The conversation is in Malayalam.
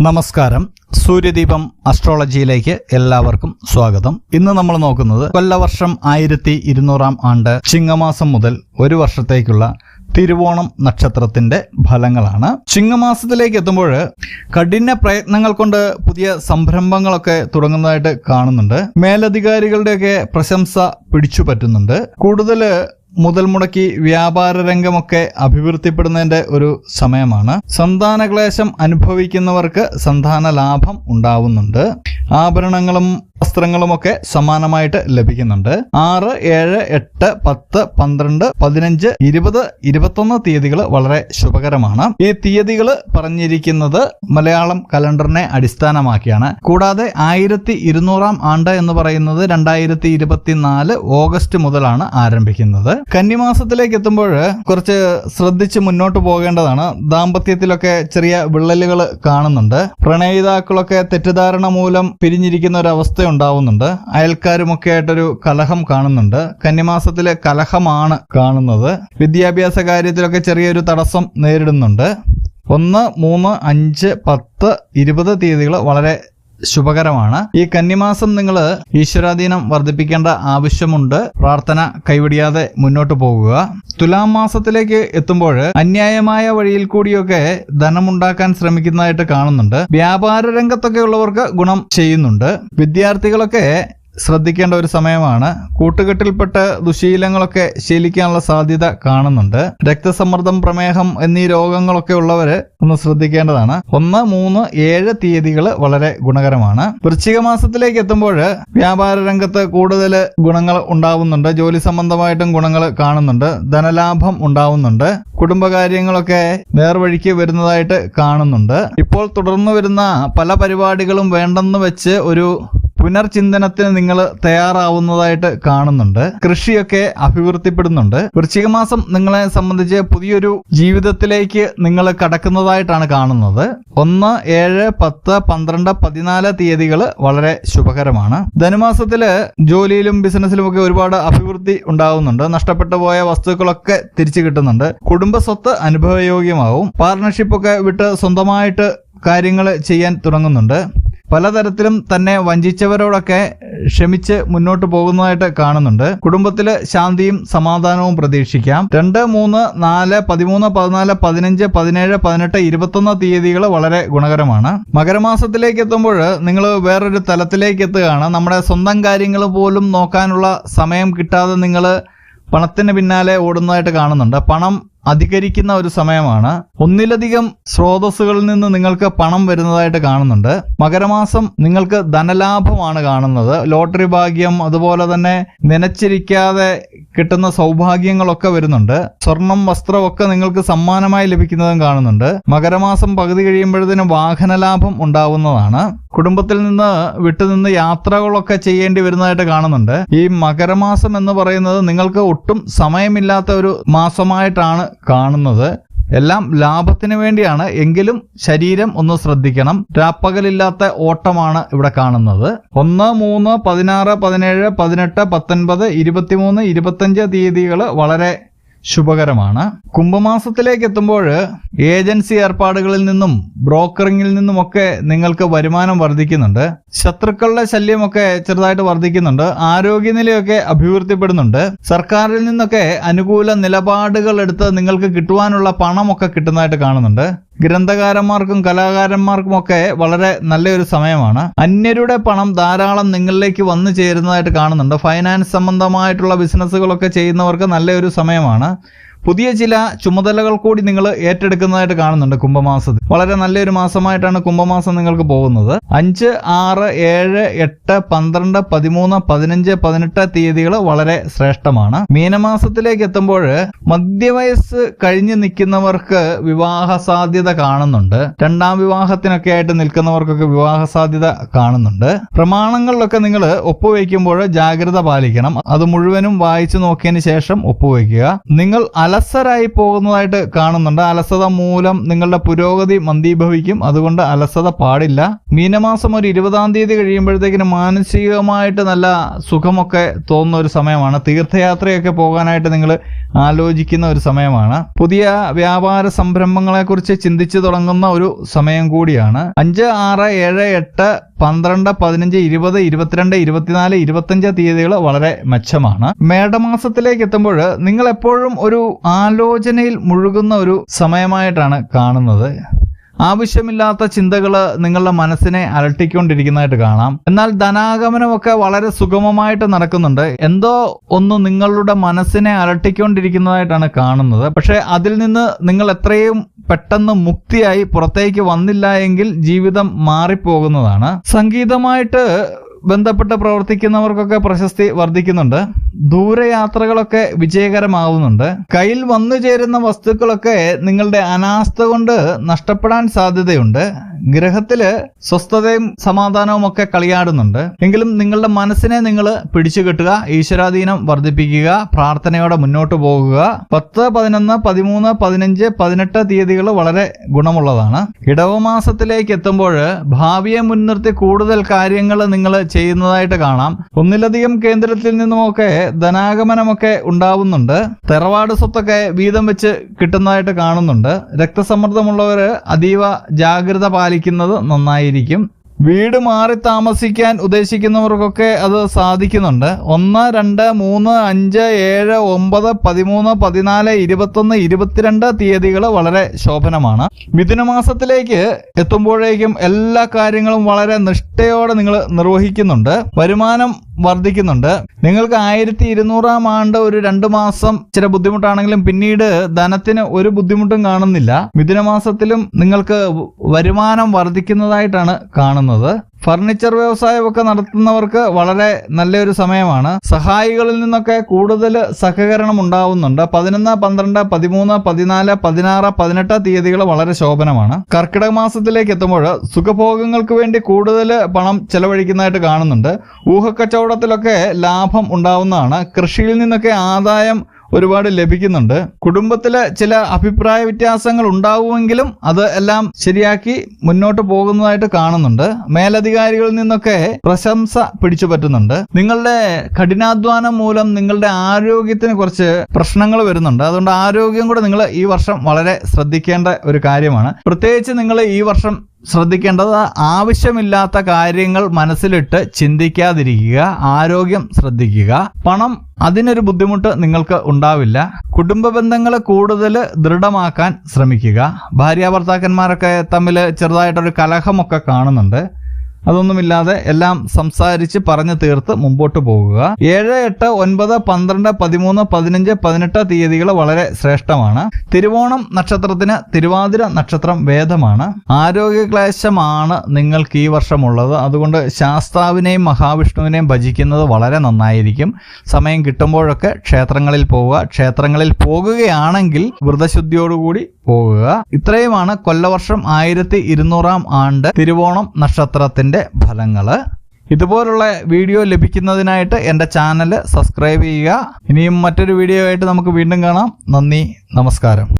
നമസ്കാരം. സൂര്യദീപം അസ്ട്രോളജിയിലേക്ക് എല്ലാവർക്കും സ്വാഗതം. ഇന്ന് നമ്മൾ നോക്കുന്നത് കൊല്ലവർഷം ആയിരത്തി ഇരുന്നൂറാം ആണ്ട് ചിങ്ങമാസം മുതൽ ഒരു വർഷത്തേക്കുള്ള തിരുവോണം നക്ഷത്രത്തിന്റെ ഫലങ്ങളാണ്. ചിങ്ങമാസത്തിലേക്ക് എത്തുമ്പോൾ കഠിന പ്രയത്നങ്ങൾ കൊണ്ട് പുതിയ സംരംഭങ്ങളൊക്കെ തുടങ്ങുന്നതായിട്ട് കാണുന്നുണ്ട്. മേലധികാരികളുടെയൊക്കെ പ്രശംസ പിടിച്ചു പറ്റുന്നുണ്ട് കൂടുതൽ മുതൽ മുടക്കി വ്യാപാര രംഗമൊക്കെ അഭിവൃദ്ധിപ്പെടുന്നതിന്റെ ഒരു സമയമാണ്. സന്താനക്ലേശം അനുഭവിക്കുന്നവർക്ക് സന്താന ലാഭം ഉണ്ടാവുന്നുണ്ട്. ആഭരണങ്ങളും വസ്ത്രങ്ങളുമൊക്കെ സമാനമായിട്ട് ലഭിക്കുന്നുണ്ട്. ആറ് ഏഴ് എട്ട് പത്ത് പന്ത്രണ്ട് പതിനഞ്ച് ഇരുപത് ഇരുപത്തൊന്ന് തീയതികൾ വളരെ ശുഭകരമാണ്. ഈ തീയതികൾ പറഞ്ഞിരിക്കുന്നത് മലയാളം കലണ്ടറിനെ അടിസ്ഥാനമാക്കിയാണ്. കൂടാതെ ആയിരത്തി ഇരുന്നൂറാം ആണ്ട് എന്ന് പറയുന്നത് രണ്ടായിരത്തി ഇരുപത്തിനാല് ഓഗസ്റ്റ് മുതലാണ് ആരംഭിക്കുന്നത്. കന്നിമാസത്തിലേക്ക് എത്തുമ്പോൾ കുറച്ച് ശ്രദ്ധിച്ച് മുന്നോട്ട് പോകേണ്ടതാണ്. ദാമ്പത്യത്തിലൊക്കെ ചെറിയ വിള്ളലുകൾ കാണുന്നുണ്ട്. പ്രണയിതാക്കളൊക്കെ തെറ്റിദ്ധാരണ മൂലം പിരിഞ്ഞിരിക്കുന്ന ഒരു അവസ്ഥ ഉണ്ടാവുന്നുണ്ട്. അയൽക്കാരുമൊക്കെ ആയിട്ടൊരു കലഹം കാണുന്നുണ്ട്. കന്നിമാസത്തിലെ കലഹമാണ് കാണുന്നത്. വിദ്യാഭ്യാസ കാര്യത്തിലൊക്കെ ചെറിയൊരു തടസ്സം നേരിടുന്നുണ്ട്. ഒന്ന് മൂന്ന് അഞ്ച് പത്ത് ഇരുപത് തീയതികൾ വളരെ ശുഭകരമാണ്. ഈ കന്നിമാസം നിങ്ങൾ ഈശ്വരാധീനം വർദ്ധിപ്പിക്കേണ്ട ആവശ്യമുണ്ട്. പ്രാർത്ഥന കൈവിടിയാതെ മുന്നോട്ട് പോകുക. തുലാം മാസത്തിലേക്ക് എത്തുമ്പോൾ അന്യായമായ വഴിയിൽ കൂടിയൊക്കെ ധനമുണ്ടാക്കാൻ ശ്രമിക്കുന്നതായിട്ട് കാണുന്നുണ്ട്. വ്യാപാര രംഗത്തൊക്കെ ഉള്ളവർക്ക് ഗുണം ചെയ്യുന്നുണ്ട്. വിദ്യാർത്ഥികളൊക്കെ ശ്രദ്ധിക്കേണ്ട ഒരു സമയമാണ്. കൂട്ടുകെട്ടിൽപ്പെട്ട് ദുശീലങ്ങളൊക്കെ ശീലിക്കാനുള്ള സാധ്യത കാണുന്നുണ്ട്. രക്തസമ്മർദ്ദം പ്രമേഹം എന്നീ രോഗങ്ങളൊക്കെ ഉള്ളവര് ഒന്ന് ശ്രദ്ധിക്കേണ്ടതാണ്. ഒന്ന് മൂന്ന് ഏഴ് തീയതികൾ വളരെ ഗുണകരമാണ്. വൃശ്ചിക മാസത്തിലേക്ക് എത്തുമ്പോൾ വ്യാപാര രംഗത്ത് കൂടുതൽ ഗുണങ്ങൾ ഉണ്ടാവുന്നുണ്ട്. ജോലി സംബന്ധമായിട്ടും ഗുണങ്ങൾ കാണുന്നുണ്ട്. ധനലാഭം ഉണ്ടാവുന്നുണ്ട്. കുടുംബകാര്യങ്ങളൊക്കെ നേർവഴിക്ക് വരുന്നതായിട്ട് കാണുന്നുണ്ട്. ഇപ്പോൾ തുടർന്നു വരുന്ന പല പരിപാടികളും വേണ്ടെന്ന് വെച്ച് ഒരു പുനർചിന്തനത്തിന് നിങ്ങൾ തയ്യാറാവുന്നതായിട്ട് കാണുന്നുണ്ട്. കൃഷിയൊക്കെ അഭിവൃദ്ധിപ്പെടുന്നുണ്ട്. വൃശ്ചിക മാസം നിങ്ങളെ സംബന്ധിച്ച് പുതിയൊരു ജീവിതത്തിലേക്ക് നിങ്ങൾ കടക്കുന്നതായിട്ടാണ് കാണുന്നത്. ഒന്ന് ഏഴ് പത്ത് പന്ത്രണ്ട് പതിനാല് തീയതികൾ വളരെ ശുഭകരമാണ്. ധനുമാസത്തിൽ ജോലിയിലും ബിസിനസ്സിലും ഒക്കെ ഒരുപാട് അഭിവൃദ്ധി ഉണ്ടാകുന്നുണ്ട് നഷ്ടപ്പെട്ടു പോയ വസ്തുക്കളൊക്കെ തിരിച്ചു കിട്ടുന്നുണ്ട്. കുടുംബ സ്വത്ത് അനുഭവയോഗ്യമാവും. പാർട്ണർഷിപ്പൊക്കെ വിട്ട് സ്വന്തമായിട്ട് കാര്യങ്ങൾ ചെയ്യാൻ തുടങ്ങുന്നുണ്ട്. പലതരത്തിലും തന്നെ വഞ്ചിച്ചവരോടൊക്കെ ക്ഷമിച്ച് മുന്നോട്ട് പോകുന്നതായിട്ട് കാണുന്നുണ്ട്. കുടുംബത്തിൽ ശാന്തിയും സമാധാനവും പ്രതീക്ഷിക്കാം. രണ്ട് മൂന്ന് നാല് പതിമൂന്ന് പതിനാല് പതിനഞ്ച് പതിനേഴ് പതിനെട്ട് ഇരുപത്തൊന്ന് തീയതികൾ വളരെ ഗുണകരമാണ്. മകരമാസത്തിലേക്ക് എത്തുമ്പോൾ നിങ്ങൾ വേറൊരു തലത്തിലേക്ക് എത്തുകയാണ്. നമ്മുടെ സ്വന്തം കാര്യങ്ങൾ പോലും നോക്കാനുള്ള സമയം കിട്ടാതെ നിങ്ങൾ പണത്തിന് പിന്നാലെ ഓടുന്നതായിട്ട് കാണുന്നുണ്ട്. പണം അധികരിക്കുന്ന ഒരു സമയമാണ്. ഒന്നിലധികം സ്രോതസ്സുകളിൽ നിന്ന് നിങ്ങൾക്ക് പണം വരുന്നതായിട്ട് കാണുന്നുണ്ട്. മകരമാസം നിങ്ങൾക്ക് ധനലാഭമാണ് കാണുന്നത്. ലോട്ടറി ഭാഗ്യം അതുപോലെ തന്നെ നനച്ചിരിക്കാതെ കിട്ടുന്ന സൗഭാഗ്യങ്ങളൊക്കെ വരുന്നുണ്ട്. സ്വർണം വസ്ത്രമൊക്കെ നിങ്ങൾക്ക് സമ്മാനമായി ലഭിക്കുന്നതും കാണുന്നുണ്ട്. മകരമാസം പകുതി കഴിയുമ്പോഴത്തേനും വാഹന ലാഭം ഉണ്ടാവുന്നതാണ്. കുടുംബത്തിൽ നിന്ന് വിട്ടുനിന്ന് യാത്രകളൊക്കെ ചെയ്യേണ്ടി വരുന്നതായിട്ട് കാണുന്നുണ്ട്. ഈ മകരമാസം എന്ന് പറയുന്നത് നിങ്ങൾക്ക് ഒട്ടും സമയമില്ലാത്ത ഒരു മാസമായിട്ടാണ് കാണുന്നത്. എല്ലാം ലാഭത്തിന് വേണ്ടിയാണ്. എങ്കിലും ശരീരം ഒന്ന് ശ്രദ്ധിക്കണം. രാപ്പകലില്ലാത്ത ഓട്ടമാണ് ഇവിടെ കാണുന്നത്. ഒന്ന് മൂന്ന് പതിനാറ് പതിനേഴ് പതിനെട്ട് പത്തൊൻപത് ഇരുപത്തിമൂന്ന് ഇരുപത്തഞ്ച് തീയതികൾ വളരെ ശുഭകരമാണ്. കുംഭമാസത്തിലേക്ക് എത്തുമ്പോൾ ഏജൻസി ഏർപ്പാടുകളിൽ നിന്നും ബ്രോക്കറിംഗിൽ നിന്നുമൊക്കെ നിങ്ങൾക്ക് വരുമാനം വർദ്ധിക്കുന്നുണ്ട്. ശത്രുക്കളുടെ ശല്യമൊക്കെ ചെറുതായിട്ട് വർദ്ധിക്കുന്നുണ്ട്. ആരോഗ്യനിലയൊക്കെ അഭിവൃദ്ധിപ്പെടുന്നുണ്ട്. സർക്കാരിൽ നിന്നൊക്കെ അനുകൂല നിലപാടുകൾ എടുത്ത് നിങ്ങൾക്ക് കിട്ടുവാനുള്ള പണമൊക്കെ കിട്ടുന്നതായിട്ട് കാണുന്നുണ്ട്. ഗ്രന്ഥകാരന്മാർക്കും കലാകാരന്മാർക്കും ഒക്കെ വളരെ നല്ലൊരു സമയമാണ്. അന്യരുടെ പണം ധാരാളം നിങ്ങളിലേക്ക് വന്നു ചേരുന്നതായിട്ട് കാണുന്നുണ്ട്. ഫൈനാൻസ് സംബന്ധമായിട്ടുള്ള ബിസിനസ്സുകളൊക്കെ ചെയ്യുന്നവർക്ക് നല്ലൊരു സമയമാണ്. പുതിയ ചില ചുമതലകൾ കൂടി നിങ്ങൾ ഏറ്റെടുക്കുന്നതായിട്ട് കാണുന്നുണ്ട് കുംഭമാസത്തിൽ. വളരെ നല്ലൊരു മാസമായിട്ടാണ് കുംഭമാസം നിങ്ങൾക്ക് പോകുന്നത്. അഞ്ച് ആറ് ഏഴ് എട്ട് പന്ത്രണ്ട് പതിമൂന്ന് പതിനഞ്ച് പതിനെട്ട് തീയതികൾ വളരെ ശ്രേഷ്ഠമാണ്. മീനമാസത്തിലേക്ക് എത്തുമ്പോൾ മധ്യവയസ്സ് കഴിഞ്ഞ് നിൽക്കുന്നവർക്ക് വിവാഹ സാധ്യത കാണുന്നുണ്ട്. രണ്ടാം വിവാഹത്തിനൊക്കെ ആയിട്ട് നിൽക്കുന്നവർക്കൊക്കെ വിവാഹ സാധ്യത കാണുന്നുണ്ട്. പ്രമാണങ്ങളിലൊക്കെ നിങ്ങൾ ഒപ്പുവെക്കുമ്പോൾ ജാഗ്രത പാലിക്കണം. അത് മുഴുവനും വായിച്ചു നോക്കിയതിന് ശേഷം ഒപ്പുവെക്കുക നിങ്ങൾ അല അലസരായി പോകുന്നതായിട്ട് കാണുന്നുണ്ട്. അലസത മൂലം നിങ്ങളുടെ പുരോഗതി മന്ദീഭവിക്കും. അതുകൊണ്ട് അലസത പാടില്ല. മീനമാസം ഒരു ഇരുപതാം തീയതി കഴിയുമ്പോഴത്തേക്കിന് മാനസികമായിട്ട് നല്ല സുഖമൊക്കെ തോന്നുന്ന ഒരു സമയമാണ്. തീർത്ഥയാത്രയൊക്കെ പോകാനായിട്ട് നിങ്ങൾ ആലോചിക്കുന്ന ഒരു സമയമാണ്. പുതിയ വ്യാപാര സംരംഭങ്ങളെക്കുറിച്ച് ചിന്തിച്ചു തുടങ്ങുന്ന ഒരു സമയം കൂടിയാണ്. അഞ്ച് ആറ് ഏഴ് എട്ട് പന്ത്രണ്ട് പതിനഞ്ച് ഇരുപത് ഇരുപത്തിരണ്ട് ഇരുപത്തിനാല് ഇരുപത്തഞ്ച് തീയതികൾ വളരെ മെച്ചമാണ്. മേടമാസത്തിലേക്ക് എത്തുമ്പോൾ നിങ്ങൾ എപ്പോഴും ഒരു ആലോചനയിൽ മുഴുകുന്ന ഒരു സമയമായിട്ടാണ് കാണുന്നത്. ആവശ്യമില്ലാത്ത ചിന്തകൾ നിങ്ങളുടെ മനസ്സിനെ അലട്ടിക്കൊണ്ടിരിക്കുന്നതായിട്ട് കാണാം. എന്നാൽ ധനാഗമനമൊക്കെ വളരെ സുഗമമായിട്ട് നടക്കുന്നുണ്ട്. എന്തോ ഒന്ന് നിങ്ങളുടെ മനസ്സിനെ അലട്ടിക്കൊണ്ടിരിക്കുന്നതായിട്ടാണ് കാണുന്നത്. പക്ഷേ അതിൽ നിന്ന് നിങ്ങൾ എത്രയും പെട്ടെന്ന് മുക്തിയായി പുറത്തേക്ക് വന്നില്ല എങ്കിൽ ജീവിതം മാറിപ്പോകുന്നതാണ്. സംഗീതമായിട്ട് ബന്ധപ്പെട്ട് പ്രവർത്തിക്കുന്നവർക്കൊക്കെ പ്രശസ്തി വർദ്ധിക്കുന്നുണ്ട്. ദൂരയാത്രകളൊക്കെ വിജയകരമാവുന്നുണ്ട്. കയ്യിൽ വന്നു ചേരുന്ന വസ്തുക്കളൊക്കെ നിങ്ങളുടെ അനാസ്ഥ കൊണ്ട് നഷ്ടപ്പെടാൻ സാധ്യതയുണ്ട്. ഗ്രഹത്തിൽ സ്വസ്ഥതയും സമാധാനവും ഒക്കെ കളിയാടുന്നുണ്ട്. എങ്കിലും നിങ്ങളുടെ മനസ്സിനെ നിങ്ങൾ പിടിച്ചു കെട്ടുക ഈശ്വരാധീനം വർദ്ധിപ്പിക്കുക പ്രാർത്ഥനയോടെ മുന്നോട്ട് പോകുക. പത്ത് പതിനൊന്ന് പതിമൂന്ന് പതിനഞ്ച് പതിനെട്ട് തീയതികൾ വളരെ ഗുണമുള്ളതാണ്. ഇടവമാസത്തിലേക്ക് എത്തുമ്പോൾ ഭാവിയെ മുൻനിർത്തി കൂടുതൽ കാര്യങ്ങൾ നിങ്ങൾ ചെയ്യുന്നതായിട്ട് കാണാം. ഒന്നിലധികം കേന്ദ്രത്തിൽ നിന്നുമൊക്കെ ധനാഗമനമൊക്കെ ഉണ്ടാവുന്നുണ്ട്. തെറവാട് സ്വത്തൊക്കെ വീതം വെച്ച് കിട്ടുന്നതായിട്ട് കാണുന്നുണ്ട്. രക്തസമ്മർദ്ദമുള്ളവർ അതീവ ജാഗ്രത പാലിക്കുന്നത് നന്നായിരിക്കും. വീട് മാറി താമസിക്കാൻ ഉദ്ദേശിക്കുന്നവർക്കൊക്കെ അത് സാധിക്കുന്നുണ്ട്. ഒന്ന് രണ്ട് മൂന്ന് അഞ്ച് ഏഴ് ഒമ്പത് പതിമൂന്ന് പതിനാല് ഇരുപത്തൊന്ന് ഇരുപത്തിരണ്ട് തീയതികൾ വളരെ ശോഭനമാണ്. മിഥുന മാസത്തിലേക്ക് എത്തുമ്പോഴേക്കും എല്ലാ കാര്യങ്ങളും വളരെ നിഷ്ഠയോടെ നിങ്ങൾ നിർവഹിക്കുന്നുണ്ട്. വരുമാനം വർദ്ധിക്കുന്നുണ്ട്. നിങ്ങൾക്ക് ആയിരത്തി ഇരുന്നൂറാം ആണ്ട് ഒരു രണ്ട് മാസം ചില ബുദ്ധിമുട്ടാണെങ്കിലും പിന്നീട് ധനത്തിന് ഒരു ബുദ്ധിമുട്ടും കാണുന്നില്ല. മിഥുന മാസത്തിലും നിങ്ങൾക്ക് വരുമാനം വർദ്ധിക്കുന്നതായിട്ടാണ് കാണുന്നത്. ഫർണിച്ചർ വ്യവസായമൊക്കെ നടത്തുന്നവർക്ക് വളരെ നല്ലൊരു സമയമാണ്. സഹായികളിൽ നിന്നൊക്കെ കൂടുതൽ സഹകരണം ഉണ്ടാവുന്നുണ്ട്. പതിനൊന്ന് പന്ത്രണ്ട് പതിമൂന്ന് പതിനാല് പതിനാറ് പതിനെട്ട് തീയതികൾ വളരെ ശോഭനമാണ്. കർക്കിടക മാസത്തിലേക്ക് എത്തുമ്പോൾ സുഖഭോഗങ്ങൾക്ക് വേണ്ടി കൂടുതൽ പണം ചെലവഴിക്കുന്നതായിട്ട് കാണുന്നുണ്ട്. ഊഹക്കച്ചവടത്തിലൊക്കെ ലാഭം ഉണ്ടാവുന്നതാണ്. കൃഷിയിൽ നിന്നൊക്കെ ആദായം ഒരുപാട് ലഭിക്കുന്നുണ്ട്. കുടുംബത്തിലെ ചില അഭിപ്രായ വ്യത്യാസങ്ങൾ ഉണ്ടാവുമെങ്കിലും അത് എല്ലാം ശരിയാക്കി മുന്നോട്ട് പോകുന്നതായിട്ട് കാണുന്നുണ്ട്. മേലധികാരികളിൽ നിന്നൊക്കെ പ്രശംസ പിടിച്ചു പറ്റുന്നുണ്ട്. നിങ്ങളുടെ കഠിനാധ്വാനം മൂലം നിങ്ങളുടെ ആരോഗ്യത്തിന് കുറച്ച് പ്രശ്നങ്ങൾ വരുന്നുണ്ട്. അതുകൊണ്ട് ആരോഗ്യം കൂടെ നിങ്ങൾ ഈ വർഷം വളരെ ശ്രദ്ധിക്കേണ്ട ഒരു കാര്യമാണ്. പ്രത്യേകിച്ച് നിങ്ങൾ ഈ വർഷം ശ്രദ്ധിക്കേണ്ടത് ആവശ്യമില്ലാത്ത കാര്യങ്ങൾ മനസ്സിലിട്ട് ചിന്തിക്കാതിരിക്കുക ആരോഗ്യം ശ്രദ്ധിക്കുക. പണം അതിനൊരു ബുദ്ധിമുട്ട് നിങ്ങൾക്ക് ഉണ്ടാവില്ല. കുടുംബ ബന്ധങ്ങൾ കൂടുതൽ ദൃഢമാക്കാൻ ശ്രമിക്കുക. ഭാര്യാഭർത്താക്കന്മാരൊക്കെ തമ്മിൽ ചെറുതായിട്ടൊരു കലഹമൊക്കെ കാണുന്നുണ്ട്. അതൊന്നുമില്ലാതെ എല്ലാം സംസാരിച്ച് പറഞ്ഞു തീർത്ത് മുമ്പോട്ട് പോകുക. ഏഴ് എട്ട് ഒൻപത് പന്ത്രണ്ട് പതിമൂന്ന് പതിനഞ്ച് പതിനെട്ട് തീയതികൾ വളരെ ശ്രേഷ്ഠമാണ്. തിരുവോണം നക്ഷത്രത്തിന് തിരുവാതിര നക്ഷത്രം വേദമാണ്. ആരോഗ്യക്ലേശമാണ് നിങ്ങൾക്ക് ഈ വർഷമുള്ളത്. അതുകൊണ്ട് ശാസ്താവിനെയും മഹാവിഷ്ണുവിനെയും ഭജിക്കുന്നത് വളരെ നന്നായിരിക്കും. സമയം കിട്ടുമ്പോഴൊക്കെ ക്ഷേത്രങ്ങളിൽ പോവുക. ക്ഷേത്രങ്ങളിൽ പോകുകയാണെങ്കിൽ വ്രതശുദ്ധിയോടുകൂടി പോകുക ഇത്രയുമാണ് കൊല്ലവർഷം ആയിരത്തി ഇരുന്നൂറാം ആണ്ട് തിരുവോണം നക്ഷത്രത്തിന്റെ ഫലങ്ങൾ. ഇതുപോലുള്ള വീഡിയോ ലഭിക്കുന്നതിനായിട്ട് എന്റെ ചാനൽ സബ്സ്ക്രൈബ് ചെയ്യുക. ഇനിയും മറ്റൊരു വീഡിയോ ആയിട്ട് നമുക്ക് വീണ്ടും കാണാം. നന്ദി നമസ്കാരം.